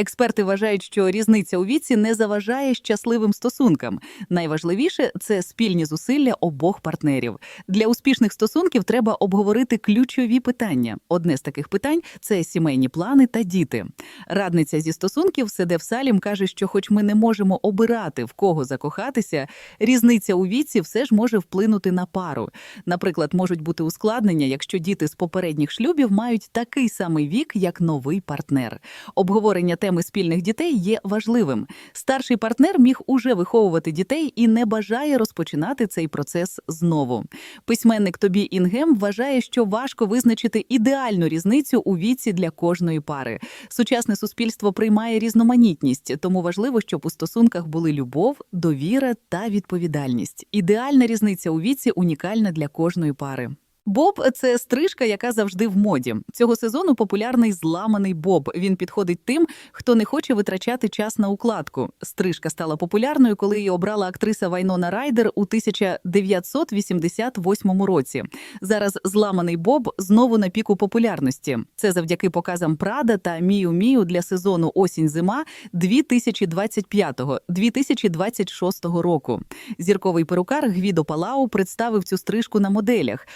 Експерти вважають, що різниця у віці не заважає щасливим стосункам. Найважливіше це спільні зусилля обох партнерів. Для успішних стосунків треба обговорити ключові питання. Одне з таких питань це сімейні плани та діти. Радниця зі стосунків Седев Салім каже, що, хоч ми не можемо обирати в кого закохатися, різниця у віці все ж може вплинути на пару. Наприклад, можуть бути ускладнення, якщо діти з попередніх шлюбів мають такий самий вік, як новий партнер. Обговорення теми спільних дітей є важливим. Старший партнер міг уже виховувати дітей і не бажає розпочинати цей процес знову. Письменник Тобі Інгем вважає, що важко визначити ідеальну різницю у віці для кожної пари. Сучасне суспільство приймає різноманітність, тому важливо, щоб у стосунках були любов, довіра та відповідальність. Ідеальна різниця у віці унікальна для кожної пари. Боб це стрижка, яка завжди в моді. Цього сезону популярний зламаний боб. Він підходить тим, хто не хоче витрачати час на укладку. Стрижка стала популярною, коли її обрала актриса Вайнона Райдер у 1988 році. Зараз зламаний боб знову на піку популярності. Це завдяки показам Прада та Мію Мію для сезону осінь-зима 2025-2026 року. Зірковий перукар Гвідо Палау представив цю стрижку на моделях.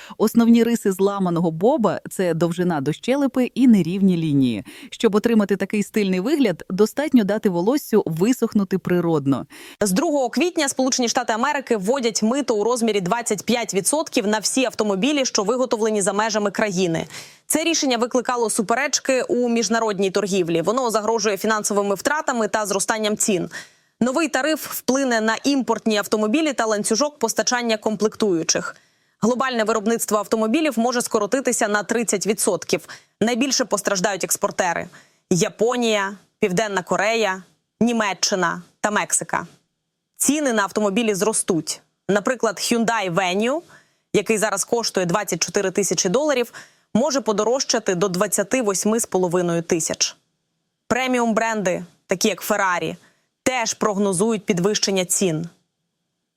Основні риси зламаного боба це довжина до щелепи і нерівні лінії. Щоб отримати такий стильний вигляд, достатньо дати волоссю висохнути природно. З 2 квітня Сполучені Штати Америки вводять мито у розмірі 25% на всі автомобілі, що виготовлені за межами країни. Це рішення викликало суперечки у міжнародній торгівлі. Воно загрожує фінансовими втратами та зростанням цін. Новий тариф вплине на імпортні автомобілі та ланцюжок постачання комплектуючих. Глобальне виробництво автомобілів може скоротитися на 30%. Найбільше постраждають експортери: Японія, Південна Корея, Німеччина та Мексика. Ціни на автомобілі зростуть. Наприклад, Hyundai Venue, який зараз коштує 24 тисячі доларів, може подорожчати до 28,5 тисяч. Преміум бренди, такі як Ferrari, теж прогнозують підвищення цін.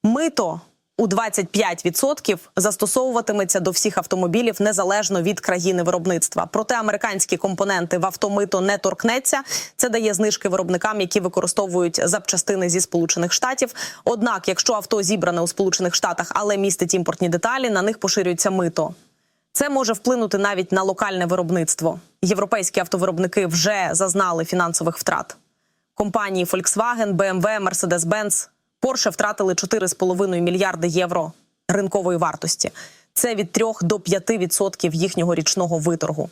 Мито у 25% застосовуватиметься до всіх автомобілів незалежно від країни виробництва. Проте американські компоненти в автомито не торкнеться. Це дає знижки виробникам, які використовують запчастини зі сполучених штатів. Однак, якщо авто зібране у сполучених штатах, але містить імпортні деталі, на них поширюється мито. Це може вплинути навіть на локальне виробництво. Європейські автовиробники вже зазнали фінансових втрат. Компанії Volkswagen, BMW, Mercedes-Benz, Porsche втратили 4,5 мільярди євро ринкової вартості. Це від 3 до 5% їхнього річного виторгу.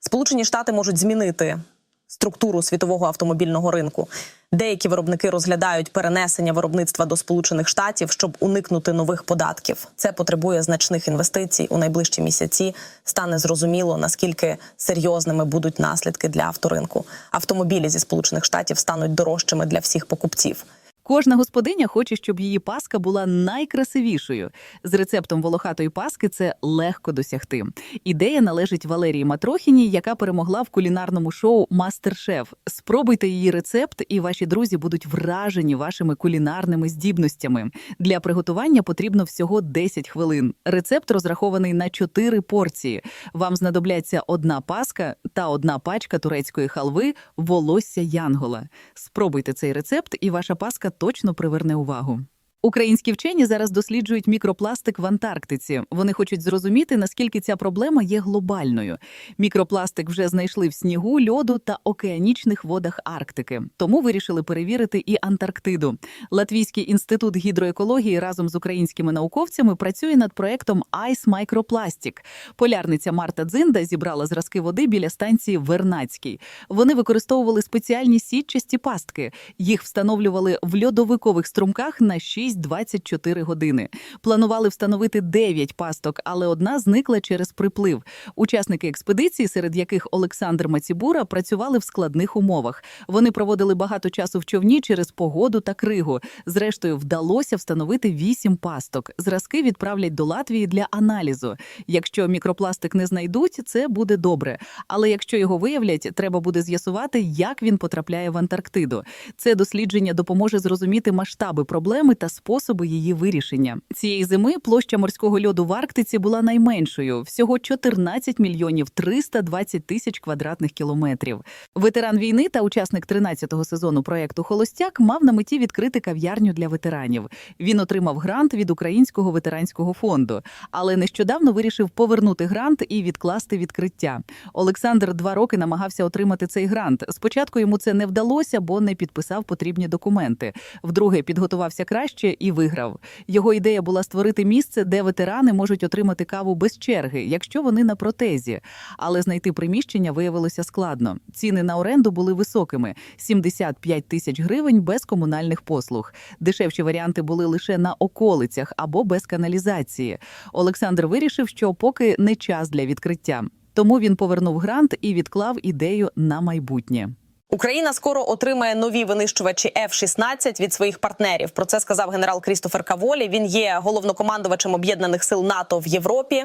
Сполучені Штати можуть змінити структуру світового автомобільного ринку. Деякі виробники розглядають перенесення виробництва до Сполучених Штатів, щоб уникнути нових податків. Це потребує значних інвестицій у найближчі місяці. Стане зрозуміло наскільки серйозними будуть наслідки для авторинку. Автомобілі зі Сполучених Штатів стануть дорожчими для всіх покупців. Кожна господиня хоче, щоб її паска була найкрасивішою. З рецептом волохатої паски це легко досягти. Ідея належить Валерії Матрохіній, яка перемогла в кулінарному шоу Мастер-шеф. Спробуйте її рецепт, і ваші друзі будуть вражені вашими кулінарними здібностями. Для приготування потрібно всього 10 хвилин. Рецепт розрахований на 4 порції. Вам знадобляться одна паска та одна пачка турецької халви волосся Янгола. Спробуйте цей рецепт, і ваша паска точно приверне увагу. Українські вчені зараз досліджують мікропластик в Антарктиці. Вони хочуть зрозуміти, наскільки ця проблема є глобальною. Мікропластик вже знайшли в снігу, льоду та океанічних водах Арктики. Тому вирішили перевірити і Антарктиду. Латвійський інститут гідроекології разом з українськими науковцями працює над проектом Ice Microplastic. Полярниця Марта Дзинда зібрала зразки води біля станції Вернацький. Вони використовували спеціальні сітчасті пастки. Їх встановлювали в льодовикових струмках на 6-24 години. Планували встановити 9 пасток, але одна зникла через приплив. Учасники експедиції, серед яких Олександр Мацібура, працювали в складних умовах. Вони проводили багато часу в човні через погоду та кригу. Зрештою, вдалося встановити 8 пасток. Зразки відправлять до Латвії для аналізу. Якщо мікропластик не знайдуть, це буде добре. Але якщо його виявлять, треба буде з'ясувати, як він потрапляє в Антарктиду. Це дослідження допоможе зрозуміти масштаби проблеми та способи її вирішення. Цієї зими площа морського льоду в Арктиці була найменшою всього 14 мільйонів 320 тисяч квадратних кілометрів. Ветеран війни та учасник 13-го сезону проекту Холостяк мав на меті відкрити кав'ярню для ветеранів. Він отримав грант від Українського ветеранського фонду, але нещодавно вирішив повернути грант і відкласти відкриття. Олександр два роки намагався отримати цей грант. Спочатку йому це не вдалося, бо не підписав потрібні документи. Вдруге підготувався краще і виграв. Його ідея була створити місце, де ветерани можуть отримати каву без черги, якщо вони на протезі. Але знайти приміщення виявилося складно. Ціни на оренду були високими 75 тисяч гривень без комунальних послуг. Дешевші варіанти були лише на околицях або без каналізації. Олександр вирішив, що поки не час для відкриття. Тому він повернув грант і відклав ідею на майбутнє. Україна скоро отримає нові винищувачі F-16 від своїх партнерів. Про це сказав генерал Крістофер Каволі. Він є головнокомандувачем об'єднаних сил НАТО в Європі.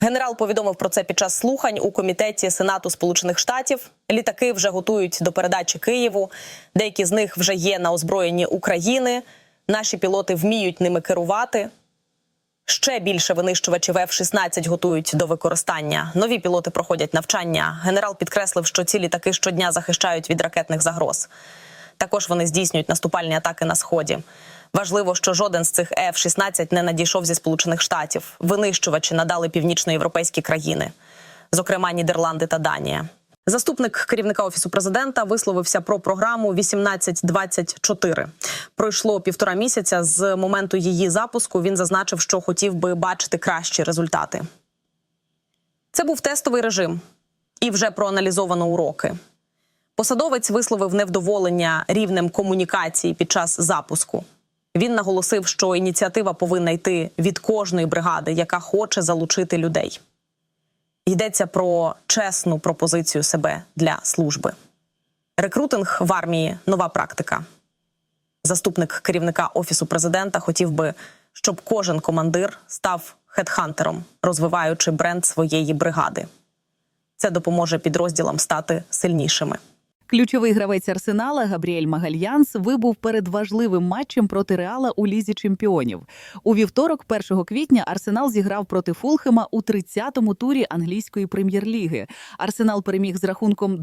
Генерал повідомив про це під час слухань у комітеті Сенату Сполучених Штатів. Літаки вже готують до передачі Києву. Деякі з них вже є на озброєнні України. Наші пілоти вміють ними керувати. Ще більше винищувачів F-16 готують до використання. Нові пілоти проходять навчання. Генерал підкреслив, що ці літаки щодня захищають від ракетних загроз. Також вони здійснюють наступальні атаки на сході. Важливо, що жоден з цих F-16 не надійшов зі Сполучених Штатів. Винищувачі надали північноєвропейські країни, зокрема Нідерланди та Данія. Заступник керівника офісу президента висловився про програму 1824. Пройшло півтора місяця з моменту її запуску. Він зазначив, що хотів би бачити кращі результати. Це був тестовий режим і вже проаналізовано уроки. Посадовець висловив невдоволення рівнем комунікації під час запуску. Він наголосив, що ініціатива повинна йти від кожної бригади, яка хоче залучити людей. Йдеться про чесну пропозицію себе для служби. Рекрутинг в армії нова практика. Заступник керівника офісу президента хотів би, щоб кожен командир став хедхантером, розвиваючи бренд своєї бригади. Це допоможе підрозділам стати сильнішими. Ключовий гравець Арсенала Габріель Магальянс вибув перед важливим матчем проти Реала у лізі чемпіонів. У вівторок, 1 квітня, Арсенал зіграв проти Фулхема у 30-му турі англійської прем'єр-ліги. Арсенал переміг з рахунком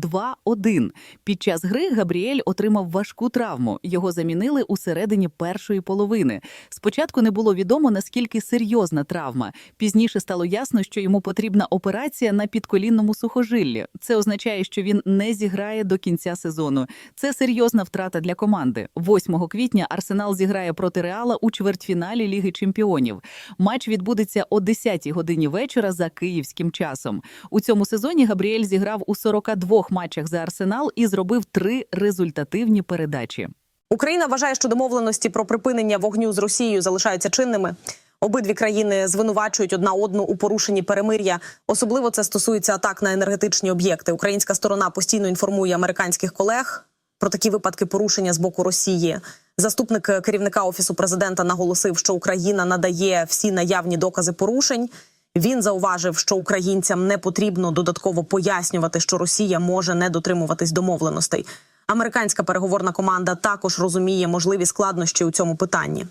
2-1. Під час гри Габріель отримав важку травму. Його замінили у середині першої половини. Спочатку не було відомо наскільки серйозна травма. Пізніше стало ясно, що йому потрібна операція на підколінному сухожиллі. Це означає, що він не зіграє до кінця сезону. Це серйозна втрата для команди. 8 квітня Арсенал зіграє проти Реала у чвертьфіналі Ліги Чемпіонів. Матч відбудеться о 10-й годині вечора за київським часом. У цьому сезоні Габріель зіграв у 42 матчах за Арсенал і зробив три результативні передачі. Україна вважає, що домовленості про припинення вогню з Росією залишаються чинними. Обидві країни звинувачують одна одну у порушенні перемир'я. Особливо це стосується атак на енергетичні об'єкти. Українська сторона постійно інформує американських колег про такі випадки порушення з боку Росії. Заступник керівника офісу президента наголосив, що Україна надає всі наявні докази порушень. Він зауважив, що українцям не потрібно додатково пояснювати, що Росія може не дотримуватись домовленостей. Американська переговорна команда також розуміє можливі складнощі у цьому питанні.